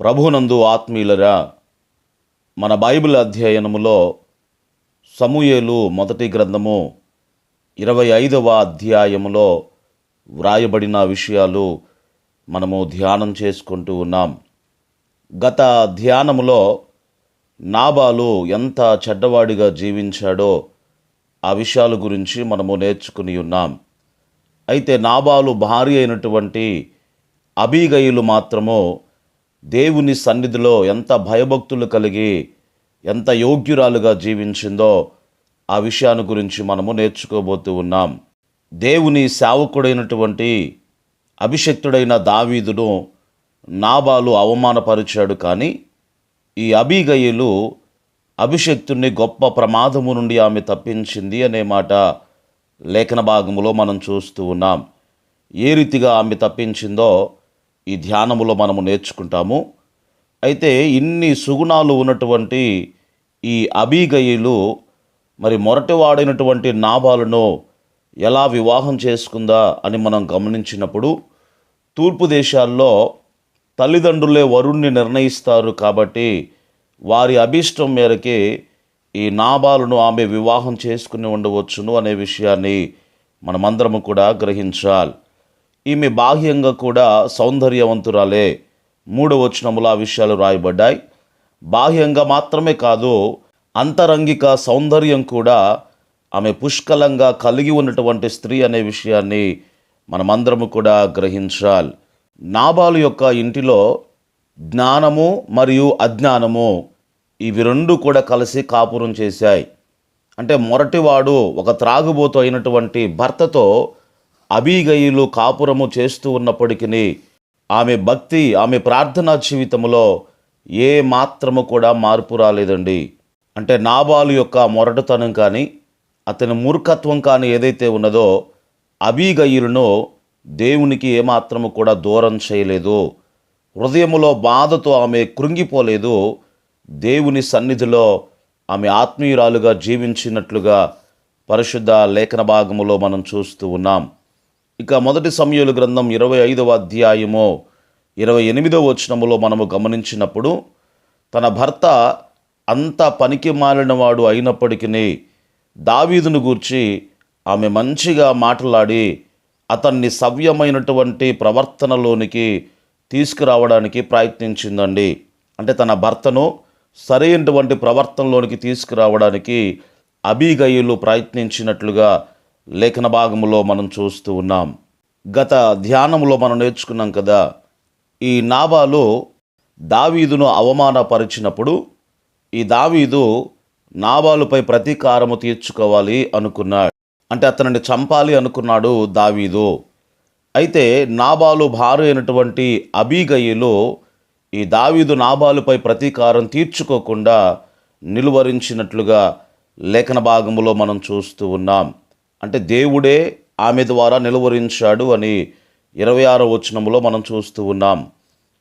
ప్రభునందు ఆత్మీయులరా మన బైబిల్ అధ్యయనములో సమూయేలు మొదటి గ్రంథము ఇరవై ఐదవ అధ్యాయములో వ్రాయబడిన విషయాలు మనము ధ్యానం చేసుకుంటూ ఉన్నాం. గత ధ్యానములో నాబాలు ఎంత చెడ్డవాడిగా జీవించాడో ఆ విషయాల గురించి మనము నేర్చుకుని ఉన్నాం. అయితే నాబాలు భార్య అయినటువంటి అబీగయులు మాత్రము దేవుని సన్నిధిలో ఎంత భయభక్తులు కలిగి ఎంత యోగ్యురాలుగా జీవించిందో ఆ విషయాన్ని గురించి మనము నేర్చుకోబోతూ ఉన్నాం. దేవుని సేవకుడైనటువంటి అభిషక్తుడైన దావీదును నాబాలు అవమానపరిచాడు కానీ ఈ అబీగయులు అభిషక్తుణ్ణి గొప్ప ప్రమాదము నుండి ఆమె తప్పించింది అనే మాట లేఖన భాగంలో మనం చూస్తూ ఉన్నాం. ఏ రీతిగా ఆమె తప్పించిందో ఈ ధ్యానములో మనము నేర్చుకుంటాము. అయితే ఇన్ని సుగుణాలు ఉన్నటువంటి ఈ అబీగయులు మరి మొరటివాడైనటువంటి నాబాలను ఎలా వివాహం చేసుకుందా అని మనం గమనించినప్పుడు తూర్పు దేశాల్లో తల్లిదండ్రులే వరుణ్ణి నిర్ణయిస్తారు కాబట్టి వారి అభీష్టం మేరకే ఈ నాబాలను ఆమె వివాహం చేసుకుని ఉండవచ్చును అనే విషయాన్ని మనమందరము కూడా గ్రహించాలి. ఈమె బాహ్యంగా కూడా సౌందర్యవంతురాలే. మూడవచనముల విషయాలు రాయబడ్డాయి. బాహ్యంగా మాత్రమే కాదు అంతరంగిక సౌందర్యం కూడా ఆమె పుష్కలంగా కలిగి ఉన్నటువంటి స్త్రీ అనే విషయాన్ని మనమందరము కూడా గ్రహించాలి. నాబాలు యొక్క ఇంటిలో జ్ఞానము మరియు అజ్ఞానము ఇవి రెండు కూడా కలిసి కాపురం చేశాయి. అంటే మొరటివాడు ఒక త్రాగుబోతు అయినటువంటి భర్తతో అబీగయులు కాపురము చేస్తూ ఉన్నప్పటికీ ఆమె భక్తి ఆమె ప్రార్థనా జీవితంలో ఏ మాత్రము కూడా మార్పు రాలేదండి. అంటే నాబాలు యొక్క మొరటుతనం కానీ అతని మూర్ఖత్వం కానీ ఏదైతే ఉన్నదో అబీగయులను దేవునికి ఏమాత్రము కూడా దూరం చేయలేదు. హృదయములో బాధతో ఆమె కృంగిపోలేదు. దేవుని సన్నిధిలో ఆమె ఆత్మీయురాలుగా జీవించినట్లుగా పరిశుద్ధ లేఖన భాగములో మనం చూస్తూ ఉన్నాం. ఇక మొదటి సమయలు గ్రంథం ఇరవై ఐదవ అధ్యాయము ఇరవై ఎనిమిదవ వచనములో మనము గమనించినప్పుడు తన భర్త అంత పనికి మాలినవాడు అయినప్పటికీ దావీదును గూర్చి ఆమె మంచిగా మాట్లాడి అతన్ని సవ్యమైనటువంటి ప్రవర్తనలోనికి తీసుకురావడానికి ప్రయత్నించిందండి. అంటే తన భర్తను సరైనటువంటి ప్రవర్తనలోనికి తీసుకురావడానికి అబీగయులు ప్రయత్నించినట్లుగా లేఖన భాగంలో మనం చూస్తూ ఉన్నాం. గత ధ్యానంలో మనం నేర్చుకున్నాం కదా ఈ నాబాలు దావీదును అవమానపరిచినప్పుడు ఈ దావీదు నాబాలుపై ప్రతీకారము తీర్చుకోవాలి అనుకున్నాడు. అంటే అతనిని చంపాలి అనుకున్నాడు దావీదు. అయితే నాబాలు భార్య అయినటువంటి అబీగయులు ఈ దావీదు నాబాలుపై ప్రతీకారం తీర్చుకోకుండా నిలువరించినట్లుగా లేఖన భాగంలో మనం చూస్తూ ఉన్నాం. అంటే దేవుడే ఆమె ద్వారా నిలువరించాడు అని ఇరవై ఆరో వచనంలో మనం చూస్తూ ఉన్నాం.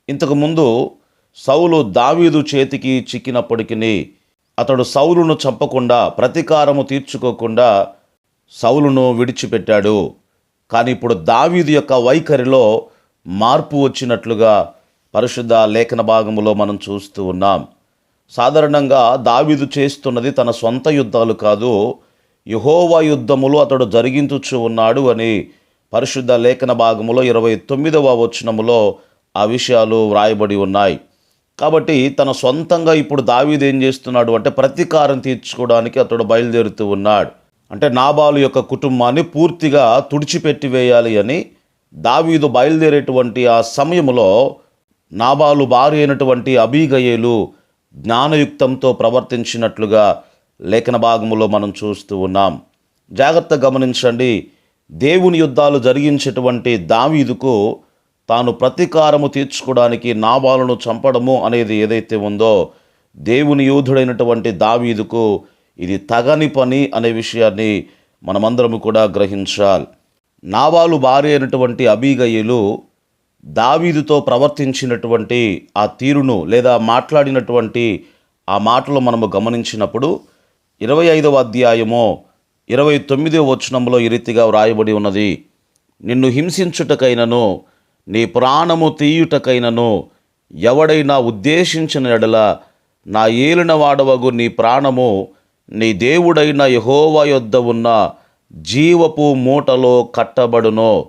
ఇంతకుముందు సౌలు దావీదు చేతికి చిక్కినప్పటికీ అతడు సౌలును చంపకుండా ప్రతీకారము తీర్చుకోకుండా సౌలును విడిచిపెట్టాడు. కానీ ఇప్పుడు దావీదు యొక్క వైఖరిలో మార్పు వచ్చినట్లుగా పరిశుద్ధ లేఖన భాగంలో మనం చూస్తూ ఉన్నాం. సాధారణంగా దావీదు చేస్తున్నది తన సొంత యుద్ధాలు కాదు యహోవా యుద్ధములు అతడు జరిగించుచు ఉన్నాడు అని పరిశుద్ధ లేఖన భాగములో ఇరవై తొమ్మిదవ వచనములో ఆ విషయాలు వ్రాయబడి ఉన్నాయి. కాబట్టి తన సొంతంగా ఇప్పుడు దావీదు ఏం చేస్తున్నాడు అంటే ప్రతీకారం తీర్చుకోవడానికి అతడు బయలుదేరుతూ ఉన్నాడు. అంటే నాబాలు యొక్క కుటుంబాన్ని పూర్తిగా తుడిచిపెట్టి వేయాలి అని దావీదు బయలుదేరేటువంటి ఆ సమయంలో నాబాలు భార్య అయినటువంటి అబీగయేలు జ్ఞానయుక్తంతో ప్రవర్తించినట్లుగా లేఖన భాగంలో మనం చూస్తూ ఉన్నాం. జాగ్రత్త గమనించండి. దేవుని యుద్ధాలు జరిగించేటువంటి దావీదుకు తాను ప్రతీకారము తీర్చుకోవడానికి నాబాలను చంపడము అనేది ఏదైతే ఉందో దేవుని యోధుడైనటువంటి దావీదుకు ఇది తగని పని అనే విషయాన్ని మనమందరము కూడా గ్రహించాలి. నాబాలు భార్య అయినటువంటి అబీగయ్యలు దావీదుతో ప్రవర్తించినటువంటి ఆ తీరును లేదా మాట్లాడినటువంటి ఆ మాటలు మనము గమనించినప్పుడు ఇరవై ఐదవ అధ్యాయము ఇరవై తొమ్మిదవ వచనంలో ఈ రీతిగా వ్రాయబడి ఉన్నది. నిన్ను హింసించుటకైనను నీ ప్రాణము తీయుటకైనను ఎవడైనా ఉద్దేశించిన ఎడల నా ఏలిన వాడవగు నీ ప్రాణము నీ దేవుడైన యహోవా యొద్ద ఉన్న జీవపు మూటలో కట్టబడును.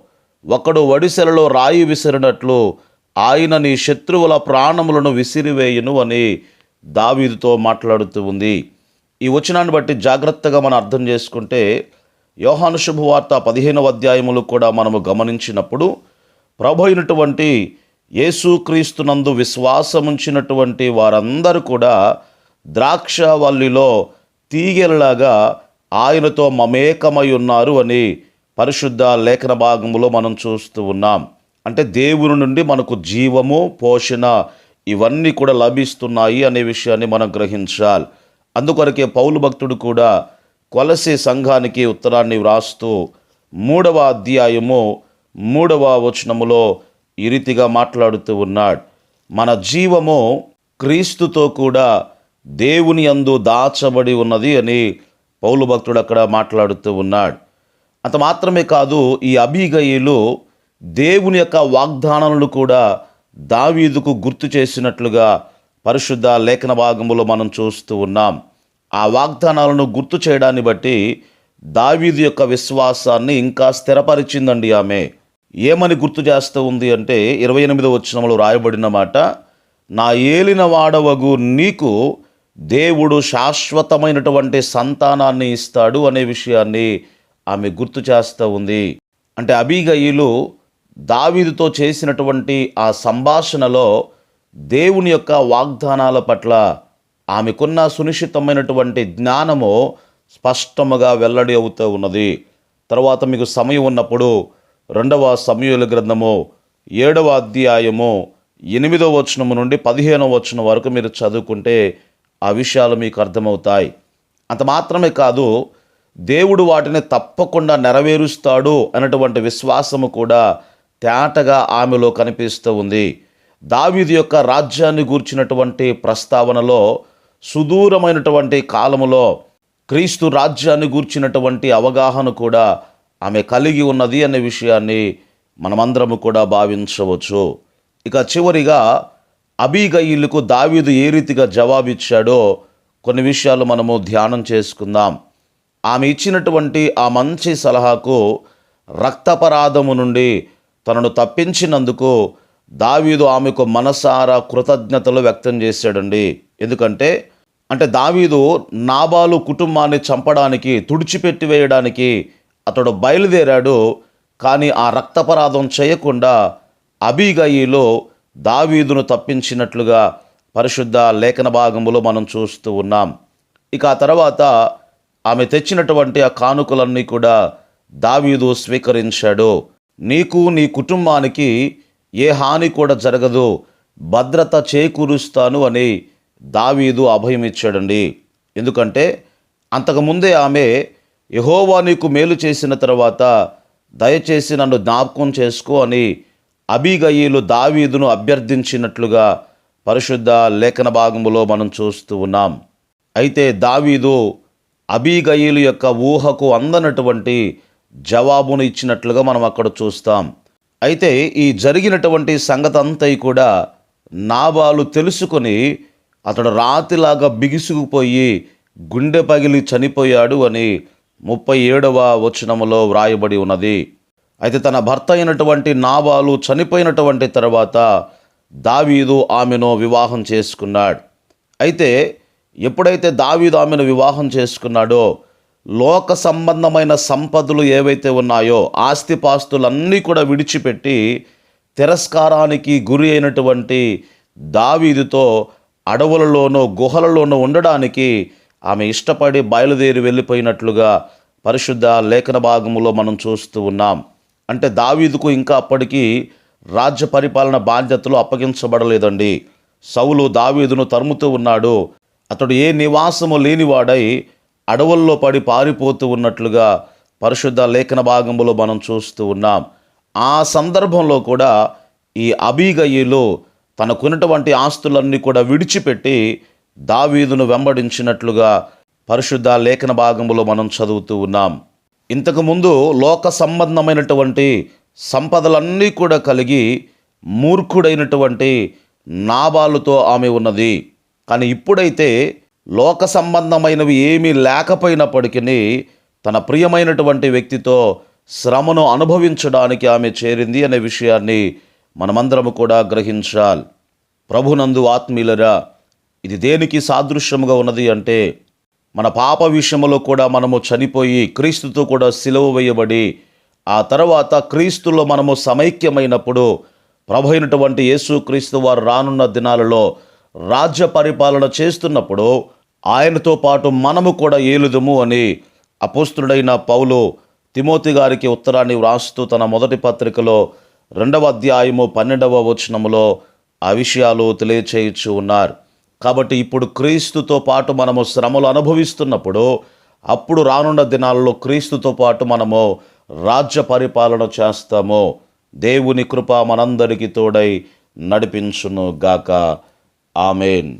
ఒకడు వడిసెలలో రాయి విసిరినట్లు ఆయన నీ శత్రువుల ప్రాణములను విసిరివేయును అని దావీదుతో మాట్లాడుతూ ఉంది. ఈ వచనాన్ని బట్టి జాగ్రత్తగా మనం అర్థం చేసుకుంటే యోహాను శుభవార్త పదిహేనవ అధ్యాయములు కూడా మనము గమనించినప్పుడు ప్రభు అయినటువంటి యేసుక్రీస్తునందు విశ్వాసముంచినటువంటి వారందరూ కూడా ద్రాక్షవల్లిలో తీగెలలాగా ఆయనతో మమేకమై ఉన్నారు అని పరిశుద్ధ లేఖన భాగంలో మనం చూస్తూ ఉన్నాం. అంటే దేవుని నుండి మనకు జీవము పోషణ ఇవన్నీ కూడా లభిస్తున్నాయి అనే విషయాన్ని మనం గ్రహించాలి. అందుకొరకే పౌలు భక్తుడు కూడా కొలసే సంఘానికి ఉత్తరాన్ని వ్రాస్తూ మూడవ అధ్యాయము మూడవ వచనములో ఈ రీతిగా మాట్లాడుతూ ఉన్నాడు. మన జీవము క్రీస్తుతో కూడా దేవుని అందు దాచబడి ఉన్నది అని పౌలు భక్తుడు అక్కడ మాట్లాడుతూ ఉన్నాడు. అంత మాత్రమే కాదు ఈ అభిగయులు దేవుని యొక్క వాగ్దానాలను కూడా దావీదుకు గుర్తు చేసినట్లుగా పరిశుద్ధ లేఖన భాగములో మనం చూస్తూ ఉన్నాం. ఆ వాగ్దానాలను గుర్తు చేయడాన్ని బట్టి దావీదు యొక్క విశ్వాసాన్ని ఇంకా స్థిరపరిచిందండి ఆమె. ఏమని గుర్తు చేస్తూ ఉంది అంటే ఇరవై ఎనిమిదో వచనంలో రాయబడిన మాట నా ఏలిన వాడవగు నీకు దేవుడు శాశ్వతమైనటువంటి సంతానాన్ని ఇస్తాడు అనే విషయాన్ని ఆమె గుర్తు చేస్తూ ఉంది. అంటే అబీగయిలు దావీదుతో చేసినటువంటి ఆ సంభాషణలో దేవుని యొక్క వాగ్దానాల పట్ల ఆమెకున్న సునిశ్చితమైనటువంటి జ్ఞానము స్పష్టముగా వెల్లడి అవుతూ ఉన్నది. తర్వాత మీకు సమయం ఉన్నప్పుడు రెండవ సమయుల గ్రంథము ఏడవ అధ్యాయము ఎనిమిదవ వచనము నుండి పదిహేనవ వచనం వరకు మీరు చదువుకుంటే ఆ విషయాలు మీకు అర్థమవుతాయి. అంత మాత్రమే కాదు దేవుడు వాటిని తప్పకుండా నెరవేరుస్తాడు అన్నటువంటి విశ్వాసము కూడా తేటగా ఆమెలో కనిపిస్తూ ఉంది. దావీదు యొక్క రాజ్యాన్ని గూర్చినటువంటి ప్రస్తావనలో సుదూరమైనటువంటి కాలములో క్రీస్తు రాజ్యాన్ని గూర్చినటువంటి అవగాహన కూడా ఆమె కలిగి ఉన్నది అనే విషయాన్ని మనమందరము కూడా భావించవచ్చు. ఇక చివరిగా అబీగయిలకు దావీదు ఏ రీతిగా జవాబిచ్చాడో కొన్ని విషయాలు మనము ధ్యానం చేసుకుందాం. ఆమె ఇచ్చినటువంటి ఆ మంచి సలహాకు రక్తపరాధము నుండి తనను తప్పించినందుకు దావీదు ఆమెకు మనసారా కృతజ్ఞతలు వ్యక్తం చేశాడండి. ఎందుకంటే అంటే దావీదు నాబాలు కుటుంబాన్ని చంపడానికి తుడిచిపెట్టి వేయడానికి అతడు బయలుదేరాడు. కానీ ఆ రక్తపరాధం చేయకుండా అబీగయిలో దావీదును తప్పించినట్లుగా పరిశుద్ధ లేఖన భాగములో మనం చూస్తూ ఉన్నాం. ఇక ఆ తర్వాత ఆమె తెచ్చినటువంటి ఆ కానుకలన్నీ కూడా దావీదు స్వీకరించాడు. నీకు నీ కుటుంబానికి ఏ హాని కూడా జరగదు. భద్రత చేకూరుస్తాను అని దావీదు అభయం ఇచ్చాడండి. ఎందుకంటే అంతకుముందే ఆమె యహోవా నీకు మేలు చేసిన తర్వాత దయచేసి నన్ను జ్ఞాపకం చేసుకో అని అబీగయీలు దావీదును అభ్యర్థించినట్లుగా పరిశుద్ధ లేఖన భాగములో మనం చూస్తూ ఉన్నాం. అయితే దావీదు అబీగయీలు యొక్క ఊహకు అందనటువంటి జవాబును ఇచ్చినట్లుగా మనం అక్కడ చూస్తాం. అయితే ఈ జరిగినటువంటి సంగతంతా కూడా నాబాలు తెలుసుకొని అతడు రాతిలాగా బిగుసుకుపోయి గుండె పగిలి చనిపోయాడు అని ముప్పై ఏడవ వచనములో వ్రాయబడి ఉన్నది. అయితే తన భర్త అయినటువంటి నాబాలు చనిపోయినటువంటి తర్వాత దావీదు ఆమెను వివాహం చేసుకున్నాడు. అయితే ఎప్పుడైతే దావీదు ఆమెను వివాహం చేసుకున్నాడో లోక సంబంధమైన సంపదలు ఏవైతే ఉన్నాయో ఆస్తిపాస్తులన్నీ కూడా విడిచిపెట్టి తిరస్కారానికి గురి అయినటువంటి దావీదుతో అడవులలోనో గుహలలోనో ఉండడానికి ఆమె ఇష్టపడి బయలుదేరి వెళ్ళిపోయినట్లుగా పరిశుద్ధ లేఖన భాగంలో మనం చూస్తూ ఉన్నాం. అంటే దావీదుకు ఇంకా అప్పటికీ రాజ్య పరిపాలన బాధ్యతలు అప్పగించబడలేదండి. సౌలు దావీదును తరుముతూ ఉన్నాడు. అతడు ఏ నివాసము లేనివాడై అడవుల్లో పడి పారిపోతూ ఉన్నట్లుగా పరిశుద్ధ లేఖన భాగంలో మనం చూస్తూ ఉన్నాం. ఆ సందర్భంలో కూడా ఈ అబీగయ్యలో తనకున్నటువంటి ఆస్తులన్నీ కూడా విడిచిపెట్టి దావీదును వెంబడించినట్లుగా పరిశుద్ధ లేఖన భాగంలో మనం చదువుతూ ఉన్నాం. ఇంతకుముందు లోక సంబంధమైనటువంటి సంపదలన్నీ కూడా కలిగి మూర్ఖుడైనటువంటి నాబాలుతో ఆమె ఉన్నది. కానీ ఇప్పుడైతే లోక సంబంధమైనవి ఏమీ లేకపోయినప్పటికీ తన ప్రియమైనటువంటి వ్యక్తితో శ్రమను అనుభవించడానికి ఆమె చేరింది అనే విషయాన్ని మనమందరము కూడా గ్రహించాలి. ప్రభునందు ఆత్మీయులరా ఇది దేనికి సాదృశ్యముగా ఉన్నది అంటే మన పాప విషయంలో కూడా మనము చనిపోయి క్రీస్తుతో కూడా సిలువ వేయబడి ఆ తర్వాత క్రీస్తులో మనము సమైక్యమైనప్పుడు ప్రభు అయినటువంటి యేసు క్రీస్తు వారు రానున్న దినాలలో రాజ్య పరిపాలన చేస్తున్నప్పుడు ఆయనతో పాటు మనము కూడా ఏలుదుము అని అపోస్తుడైన పౌలు తిమోతి గారికి ఉత్తరాన్ని వ్రాస్తూ తన మొదటి పత్రికలో రెండవ అధ్యాయము పన్నెండవ వచనములో ఆ విషయాలు తెలియచేయచ్చు ఉన్నారు. కాబట్టి ఇప్పుడు క్రీస్తుతో పాటు మనము శ్రమలు అనుభవిస్తున్నప్పుడు అప్పుడు రానున్న దినాలలో క్రీస్తుతో పాటు మనము రాజ్య పరిపాలన చేస్తాము. దేవుని కృప మనందరికీ తోడై నడిపించును గాక. ఆమెన్.